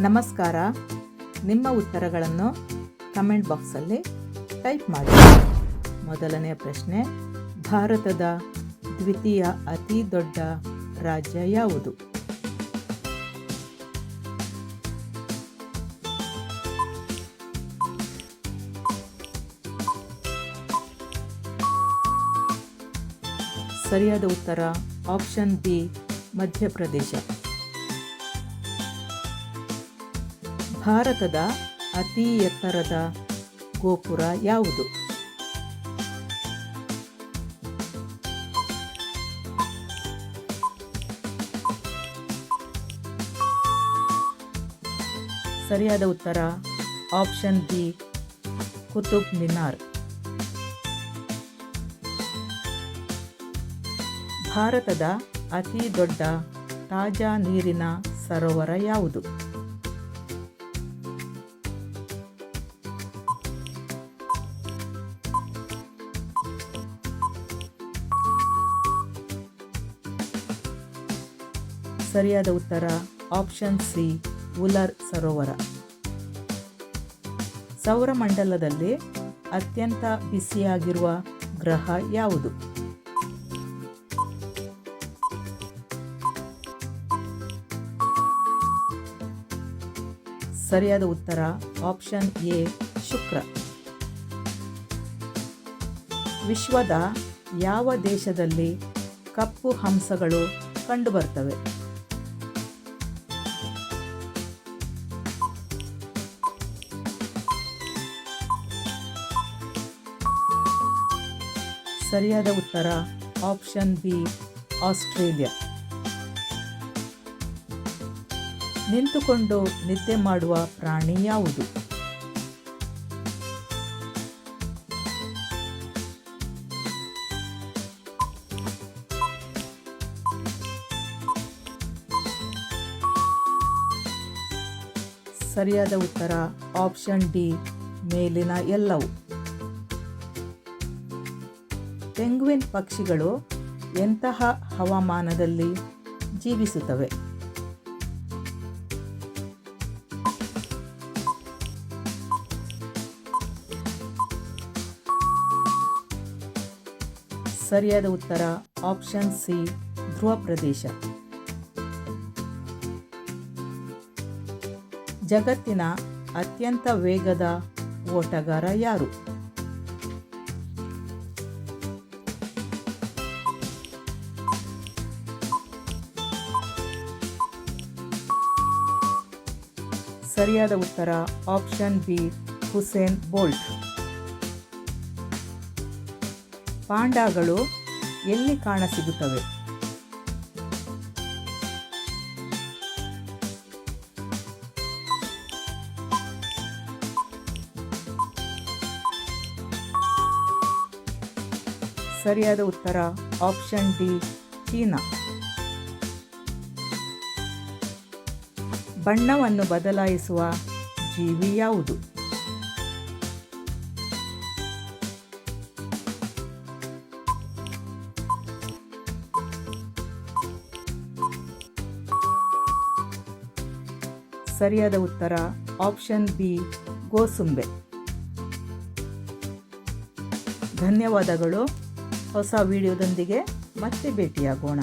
ನಮಸ್ಕಾರ. ನಿಮ್ಮ ಉತ್ತರಗಳನ್ನು ಕಮೆಂಟ್ ಬಾಕ್ಸಲ್ಲಿ ಟೈಪ್ ಮಾಡಿ. ಮೊದಲನೆಯ ಪ್ರಶ್ನೆ, ಭಾರತದ ದ್ವಿತೀಯ ಅತಿ ದೊಡ್ಡ ರಾಜ್ಯ ಯಾವುದು? ಸರಿಯಾದ ಉತ್ತರ, ಆಪ್ಷನ್ ಬಿ, ಮಧ್ಯಪ್ರದೇಶ. ಭಾರತದ ಅತಿ ಎತ್ತರದ ಗೋಪುರ ಯಾವುದು? ಸರಿಯಾದ ಉತ್ತರ, ಆಪ್ಷನ್ ಬಿ, ಕುತುಬ್ ಮಿನಾರ್. ಭಾರತದ ಅತಿ ದೊಡ್ಡ ತಾಜಾ ನೀರಿನ ಸರೋವರ ಯಾವುದು? ಸರಿಯಾದ ಉತ್ತರ ಆಪ್ಷನ್ ಸಿ ಉಲರ್ ಸರೋವರ. ಸೌರಮಂಡಲದಲ್ಲಿ ಅತ್ಯಂತ ಬಿಸಿಯಾಗಿರುವ ಗ್ರಹ ಯಾವುದು? ಸರಿಯಾದ ಉತ್ತರ ಆಪ್ಷನ್ ಎ ಶುಕ್ರ. ವಿಶ್ವದ ಯಾವ ದೇಶದಲ್ಲಿ ಕಪ್ಪು ಹಂಸಗಳು ಕಂಡುಬರ್ತವೆ? ಸರಿಯಾದ ಉತ್ತರ ಆಪ್ಷನ್ ಬಿ ಆಸ್ಟ್ರೇಲಿಯಾ. ನಿಂತುಕೊಂಡು ನಿದ್ದೆ ಮಾಡುವ ಪ್ರಾಣಿ ಯಾವುದು? ಸರಿಯಾದ ಉತ್ತರ ಆಪ್ಷನ್ ಡಿ ಮೇಲಿನ ಎಲ್ಲವು. ಪೆಂಗ್ವಿನ್ ಪಕ್ಷಿಗಳು ಎಂತಹ ಹವಾಮಾನದಲ್ಲಿ ಜೀವಿಸುತ್ತವೆ? ಸರಿಯಾದ ಉತ್ತರ ಆಪ್ಷನ್ ಸಿ, ಧ್ರುವ ಪ್ರದೇಶ. ಜಗತ್ತಿನ ಅತ್ಯಂತ ವೇಗದ ಓಟಗಾರ ಯಾರು? ಸರಿಯಾದ ಉತ್ತರ ಆಪ್ಷನ್ ಬಿ ಹುಸೇನ್ ಬೋಲ್ಟ್ ಪಾಂಡಾಗಳು ಎಲ್ಲಿ ಕಾಣಸಿಗುತ್ತವೆ? ಸರಿಯಾದ ಉತ್ತರ ಆಪ್ಷನ್ ಡಿ ಚೀನಾ. ಬಣ್ಣವನ್ನು ಬದಲಾಯಿಸುವ ಜೀವಿ ಯಾವುದು? ಸರಿಯಾದ ಉತ್ತರ ಆಪ್ಷನ್ ಬಿ ಗೋಸುಂಬೆ. ಧನ್ಯವಾದಗಳು. ಹೊಸ ವಿಡಿಯೋದೊಂದಿಗೆ ಮತ್ತೆ ಭೇಟಿಯಾಗೋಣ.